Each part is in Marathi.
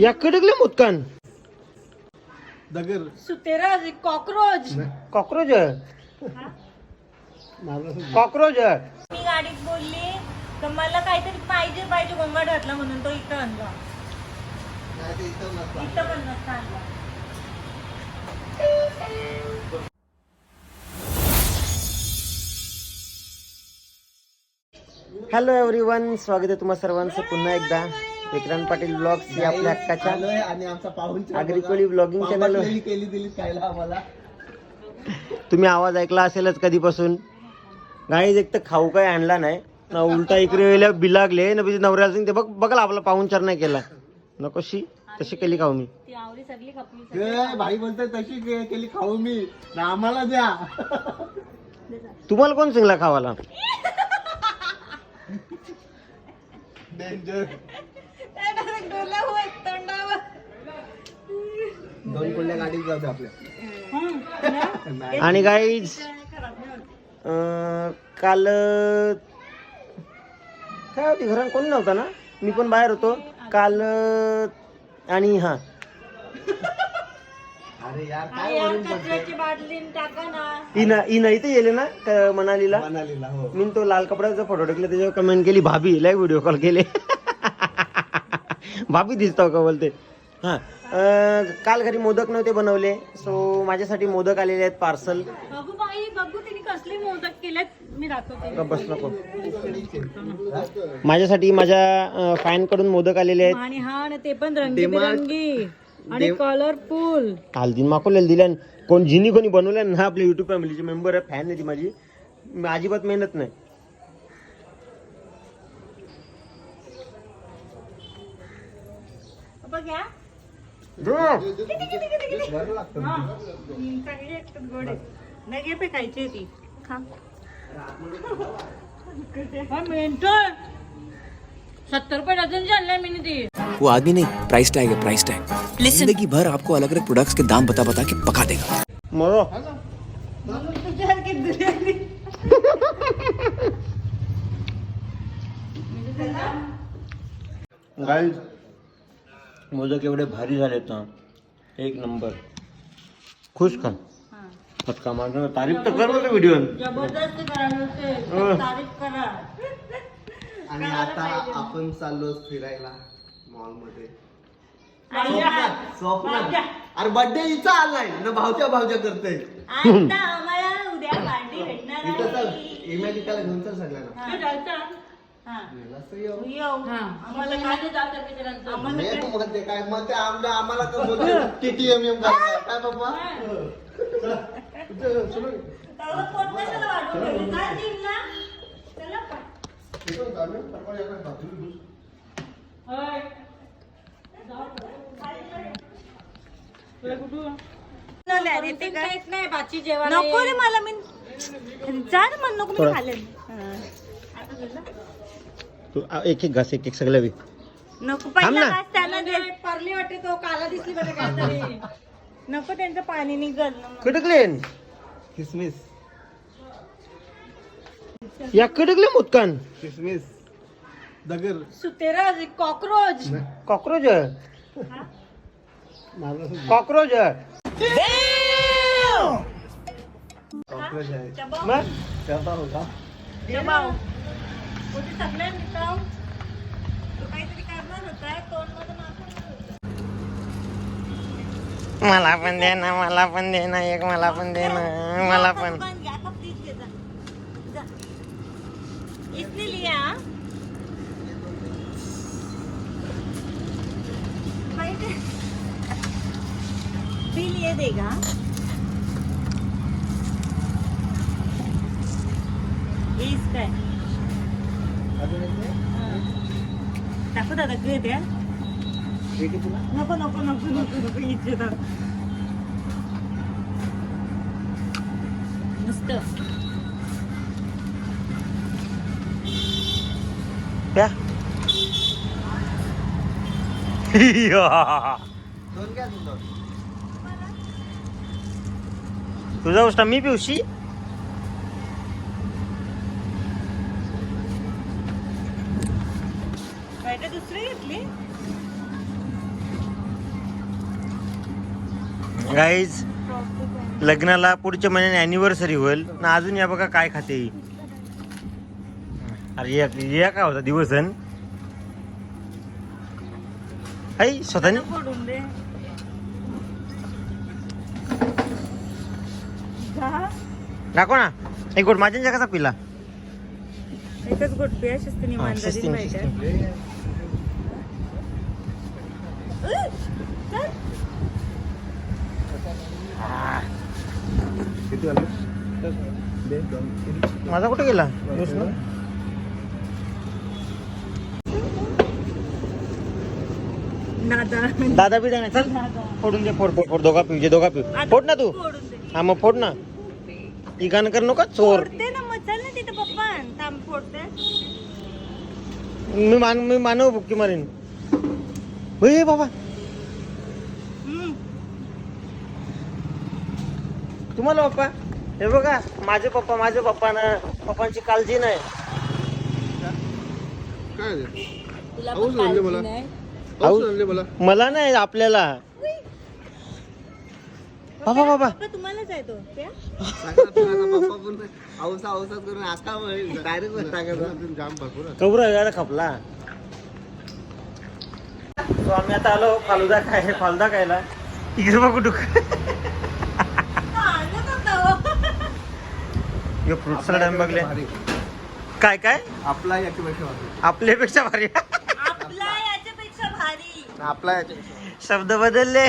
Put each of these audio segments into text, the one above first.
या कडकले मुतकान. दगड सुतेरा कॉक्रोच. कॉक्रोच कॉक्रोच मी गाडीत बोलली तर मला काहीतरी पाहिजे पाहिजे गोंगाट घातला म्हणून तो इथं आणला. इथं पण नसता आणला. हॅलो एव्हरीवन स्वागत आहे तुम्हा सर्वांचं पुन्हा एकदा. विक्रांत पाटील ब्लॉग्स या आपल्या हक्काच्या आणि आमचा पाहून आगरी ब्लॉगिंग चॅनल केली दिली खायला आम्हाला? तुम्ही आवाज ऐकला असेलच कधीपासून. गाईज एक तर खाऊ काही आणला नाही. ना उलटा इकडे वेळेला बिलागले ना म्हणजे नवऱ्याला सांगते बघ बघा आपला पाहुणचार नाही केला. नकोशी तशी केली खाऊ मी. ती आवडी सगळी खपली ए, भाई बोलतोय तशी के- केली खाऊ मी. ना आम्हाला द्या. तुम्हाला कोण सांगला खावाला? डेंजर दोन गाडीत जाऊ आपल्या. आणि गाईज काल काय होती घरात कोण नव्हता ना? मी पण बाहेर होतो. काल आणि हा. अरे यार हा, काय यार वरून पडते कचऱ्याची बाटली टाका ना. इना इना इथे गेले ना मनालीला? मनालीला हो. मी तो लाल कपड्याचा फोटो टाकला त्याच्यावर कमेंट केली भाभी लाईव्ह व्हिडिओ कॉल केले. भाभी दिसतो का बोलते? हा. काल घरी मोदक नव्हते बनवले सो माझ्यासाठी मोदक आलेले आहेत पार्सल. बघू बाई बघू तिने कसले मोदक केलेत. मी दाखवते. बस नको. माझ्यासाठी माझ्या फॅनकडून मोदक आलेले आहेत. आणि हा आणि ते पण रंगीबिरंगी आणि कलरफुल हल्दीन माकोलेल दिल्यान. कोण जिनी कोणी बनवल्या ना आपल्या युट्यूब फॅमिलीचे मेंबर आहे फॅन आहे ती माझी. मी अजिबात मेहनत नाही. बघ या बरं लागतं हा. हम्म, चांगली एकटं गोड आहे. नाही पे खायची आहे ती खा हा, मेंटल सत्तर रुपये डझन आणलाय मी ती वो आदमी नहीं प्राइस टैग है प्राइस टैग ज़िंदगी भर आपको अलग अलग प्रोडक्ट्स के दाम बता बता के पका देगा मरो तुझ्यासारखी दुनियातली. गाईज मोदक एवढे भारी झालेत ना. एक नंबर. खुश का? हा. पटका माझं तारीफ तर कर बरं व्हिडिओ जबरदस्त करायला होते. हा. तारीफ करा. आणि आता आपण चाललो फिरायला मॉलमध्ये अरे बर्थडे हिचा आलाय. ना भावच्या भावच्या करते आता आम्हाला उद्या पार्टी भेटणार इथं चल आहे. इमॅजिकाला घेऊन चल सगळ्यांना. हा. जायचं? हा. काय- तू म्हणते काय मग ते आमच्या आम्हाला बोलते टीटीएम एम काय बाबा? नको रे मला मी जा म्हण नको मी. खाल्ले. तू आ, एक एक घास एक एक सगळं बी नको पहिला ना. घास त्यांना दे. परली वाटते तो काला दिसली बरं काहीतरी नको त्यांचं पाणी निघल कडकलेन किसमिस. या कडकले मुतकान. किसमिस. दगड. सुतेरा कॉक्रोच कॉक्रोच कॉक्रोच कॉक्रोच आहे. मग? त्याचा होता सगळे तो काहीतरी करणार होता. मला पण दे ना मला पण दे ना एक मला पण दे ना मला पण. इसने लिया बिल ये देगा ये इसका है अजून एक नाही? हाँ. दाखव दादा घे द्या एक आहे तुला नको नको नको नको नको इथे दादा मस्त प्या दोन घ्या तुझं तुझा उष्टा मी पिवशी स्वेटर दुसरी घेतली? गाईज लग्नाला पुढच्या महिन्याने अॅनिव्हर्सरी होईल. ना अजून या बघा काय खाते अरे या या काय होता दिवसन आई स्वतःने? दाखव ना. एक गोट माझ्या कसा पिला? एकच गोटपी अशीच तिने मांजारी माहिती माझा कुठे गेला? दादा. बी नाही चल फोडून दे फोड फोड फोड दोघा पिऊ जे म्हणजे दोघा पिऊ फोड ना तू. हा मग फोड ना. इगान कर नका चोर. चल ना तिथे पप्पा थांब फोडते मी मान मी मानव बुक्की मारेन होय बाबा. तुम्हाला पप्पा हे बघा माझे पप्पा माझे पप्पा ना पप्पांची काळजी नाही काय? तुला पण काळजी मला. नाही. मला नाही आपल्याला बाबा तुम्हालाच आहे तो. औसा औसात करून आता डायरेक्ट टाकायचं जाम भरपूर खपला. तो आम्ही आता आलो फालुदा काय फालुदा खायला. इकडे बघू फ्रूट सलाड आम्ही बघले. काय काय? आपला याच्यापेक्षा भारी. आपल्यापेक्षा भारी. आपला याच्यापेक्षा भारी. आपला याच्यापेक्षा शब्द बदलले.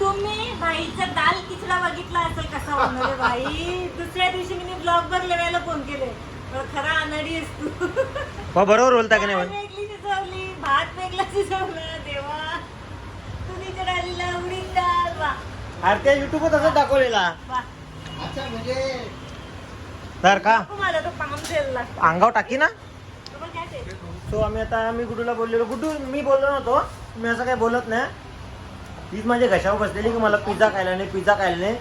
तुम्ही भाईचा दाल किचडा बघितला असेल कसा बनवले भाई दुसऱ्या दिवशी मी ब्लॉग वर लेवायला फोन केले. तर खरा अनाडी असतो बा बरोबर बोलता की नाही वेगळी शिजवली. भात वेगळा शिजवला. देवा. तुझी डाळीला उडीद डाळ. वा. अरे त्या युट्यूबवर तसंच दाखवलेला. वा. अच्छा म्हणजे तर का? मला तो पाम द्यायला लागतो. अंगावर टाकी ना. सो आम्ही आता मी गुड्डूला बोललेलो. गुड्डू मी बोललो नव्हतो. मी असं काही बोलत नाही. तीच माझ्या घशावर बसलेली की मला पिझ्झा खायला नाही पिझ्झा खायला नाही.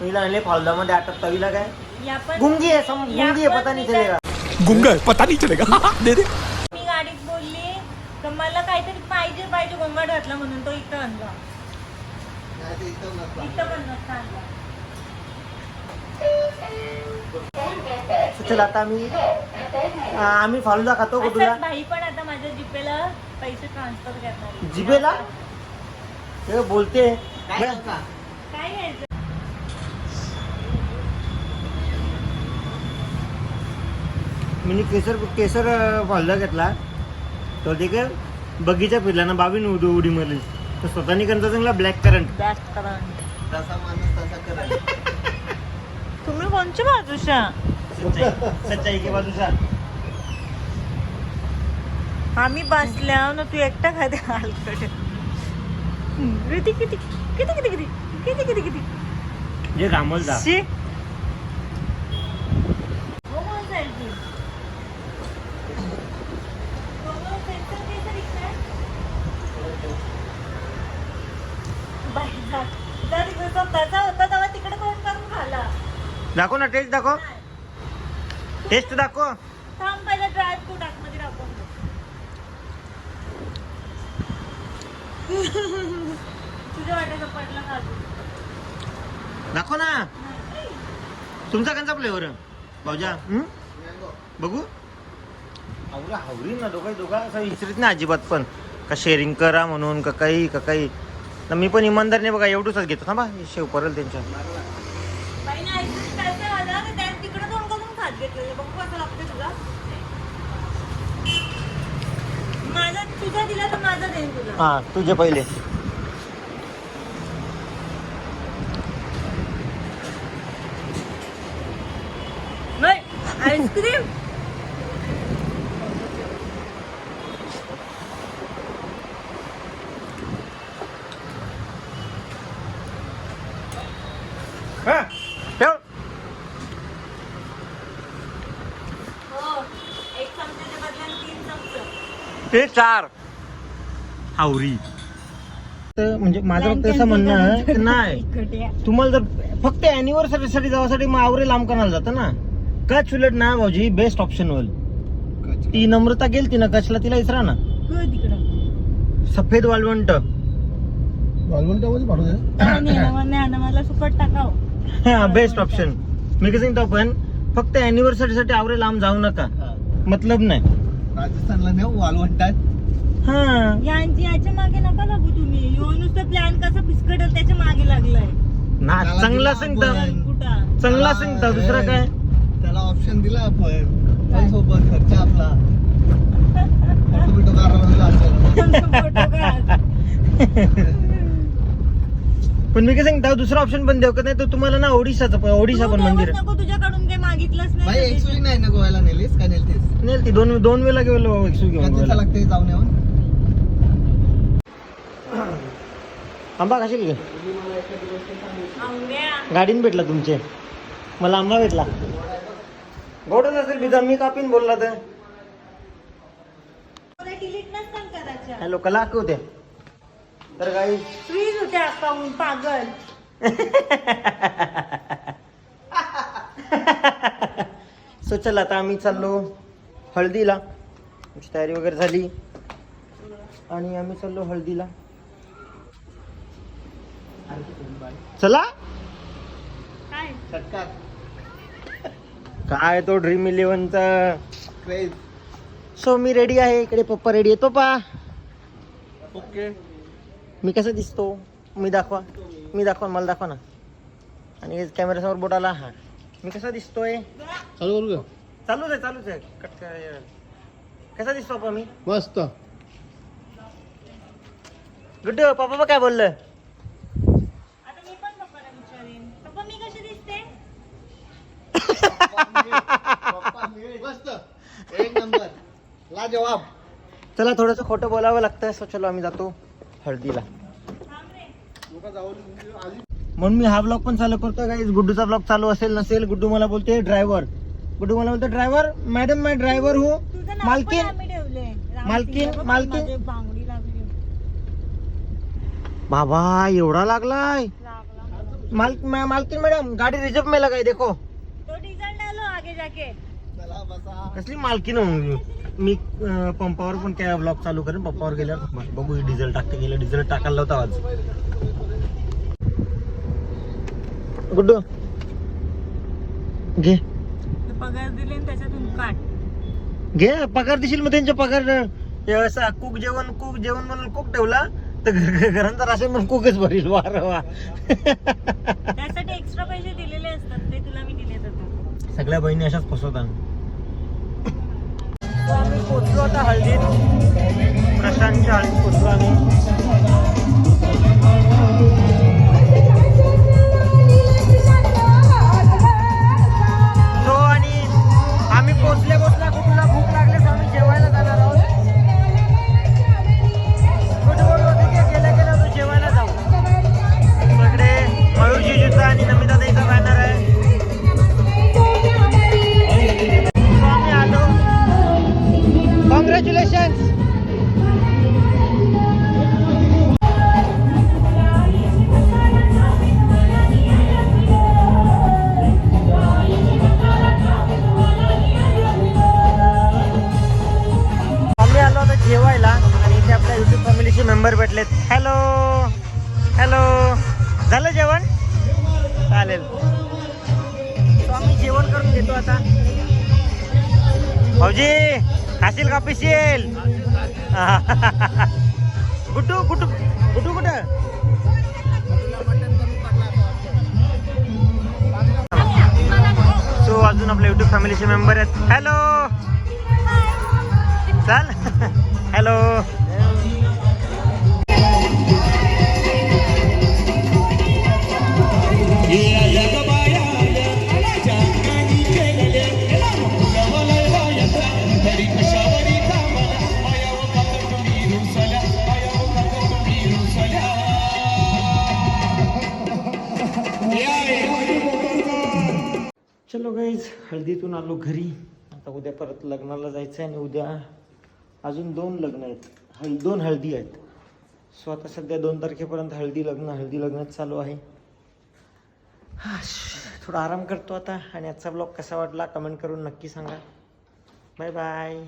तिला आणले फालदामध्ये आटक तवीला काय? गुंगी आहे सम गुंगी आहे पता नाही चलेगा. गुंगा है पता नहीं चलेगा. दे दे. मी गाडीत बोलली तर मला काहीतरी पाहिजे पाहिजे गोंगाट घातला म्हणून तो इथं आणला. नाही ते इथं आणला. चल आता आम्ही आम्ही फालुदा खातो असंच भाई पण आता माझ्या जीपेला पैसे ट्रान्सफर करणार आहे. ते बोलते. काय नव्हता? काय घ्यायचं मी केसर केसर फालुदा घेतला. तो ते काय बगीचा फिरला ना बाबीन उडी उडी मारली. तर स्वतःनी कंचा चांगला ब्लॅक करंट बॅस्ट करंट तसा माणूस तसा करेल तुम्ही कोणच्या बाजूच्या? सच्चाई. सच्चाई के बाजूचा आम्ही बसल्या ना तू एकटा खाते हलकट किती किती किती किती किती किती किती किती जे शी कोमल जा. खाला दाखव ना टेस्ट दाखव टेस्ट दाखव थांब पहिला ड्राय फ्रूट आतमध्ये टाकून दाखव ना. तुमचा कंचा फ्लेवर भाऊजा हं? बघू. आवरा हावरी ना दोघा दोघा असं विचारित नाही अजिबात पण. का शेअरिंग करा म्हणून का काही का काही. तर मी पण इमानदारने बघा एवढंच घेतो. थांबा हे शेव परेल त्यांच्या. बाईने आईस्क्रीम खायचं आलं आणि त्यात तिकडे तोंड करून खात घेतलेलं बघू कसं लागतं तुला माझा तुझा दिला तर माझा देईन तुला हां तुझे पहिले नाही आईस्क्रीम हा, ठेव हो एक चमच्याच्या बदल्यात तीन ते चार. हावरी तर म्हणजे माझं फक्त असं म्हणणं आहे की नाही. तुम्हाला जर फक्त अॅनिव्हर्सरी साठी जावासाठी मग आवरे लांब करण्याला जातं ना. कच उलट ना भाऊजी बेस्ट ऑप्शन होईल. ती नम्रता गेलती ना कचला तिला इसरा ना. तिकडं. सफेद मला सुकट टाकाव. हा बेस्ट ऑप्शन मी कसं सांगतो आपण फक्त अॅनिव्हर्सरी साठी आवरे लांब जाऊ नका. मतलब नाही. राजस्थानला नेऊ वाळवंटात हा यांची याच्या मागे नका लागू तुम्ही. यो नुसतं प्लॅन कसा फिसकटल त्याच्यामागे लागलाय. ना त्याला चांगला दिला सांगता. आपण. कुठं? चांगला सांगता दुसरं काय? त्याला ऑप्शन दिला आपण. पण सोबत खर्च आपला. फोटो बिटो काढायला असेल. पण मी काय सांगता दुसरा ऑप्शन पण देऊ का नाही तर तुम्हाला ना ओडिशाचं पण ओडिशा तू पण मंदिर तेव्हाच आहे. नको तुझ्याकडून काही मागितलंच भाई नाही ना गोव्याला नेलीस? काय ती दोन दोन वेळेला गेलो एक्सू घेऊन गोव्याला. लागते जाऊन येऊन? आंबा खाशील का? आंब्या. गाडीन भेटला तुमचे. मला आंबा भेटला. गोडच असेल बिजा मी कापीन बोलला तर. हॅलो कला होते तर काही फ्रीज होते अकाउंट पागल? सो चल आता आम्ही चाललो हळदीला. आमची तयारी वगैरे झाली. आणि आम्ही चाललो हळदीला. चला. काय? तो ड्रीम इलेव्हनचा क्रेज सो मी रेडी आहे. इकडे पप्पा रेडी आहे पप्पा. ओके. मी कसा दिसतो? मी दाखवा. मी दाखवा मला दाखवा ना. आणि कॅमेऱ्यासमोर बोट आला. हा. मी कसा दिसतोय? चालू करू का? चालूच आहे चालूच आहे. कट काय कसा दिसतो पप्पा मी? मस्त. गुड्ड पप्पा काय बोललं. आता मी पण पप्पाला विचारेन. पप्पा मी कशी दिसते? मस्त. एक नंबर. लाजवाब. चला थोडंसं खोटं बोलावं लागतं. सो चलो आम्ही जातो. हळदीला. म्हणून मी हा ब्लॉग पण चालू करतो गाईज गुड्डूचा ब्लॉग चालू असेल नसेल गुड्डू मला बोलते ड्रायव्हर गुड्डू मला बोलतो ड्रायव्हर मॅडम माय ड्रायव्हर हो मालकीन. मालकीन- मालकीन. बाबा एवढा लागलाय. लागला. माल मा- मालकीन मॅडम गाडी रिझर्व मेला काय देखो. तो डिझेल डालो आगे जाके. कसली मालकीन म्हणून मी अं, पंपावर पण काय ब्लॉग चालू करेन पंपावर गेल्यावर. बघू डिझेल टाकते गेलं डिझेल टाकायला होता आज गुड्डू. घे. पगार दिले आणि त्याच्यातून काट घे पगार देशील मग त्यांच्या पगार. हे असं कुक जेवण कुक जेवण म्हणून कुक ठेवला तर घरांचा राशन म्हणून कुकच भरील. वार वा. त्यासाठी एक्स्ट्रा पैसे दिलेले असतात ते तुला मी दिले सगळ्या बहिणी अशाच फसवतात. आम्ही पोचलो आता हळदीत प्रशांतच्या हळदीत पोचलो आम्ही. घेतो आता. भाऊजी खाशील का पिशील? गुड्डू गुड्डू गुड्डू कुठं? सो अजून आपल्या युट्यूब फॅमिलीचे मेंबर आहेत. हॅलो चाल. हॅलो हळदीतून आलो घरी. आता उद्या परत लग्नाला जायचं आहे आणि उद्या अजून दोन लग्न आहेत. हल दोन हळदी आहेत. सो आता सध्या दोन तारखेपर्यंत हळदी लग्न हळदी लग्नच चालू आहे. हा, श- थोडा आराम करतो आता आणि आजचा ब्लॉग कसा वाटला कमेंट करून नक्की सांगा. Bye bye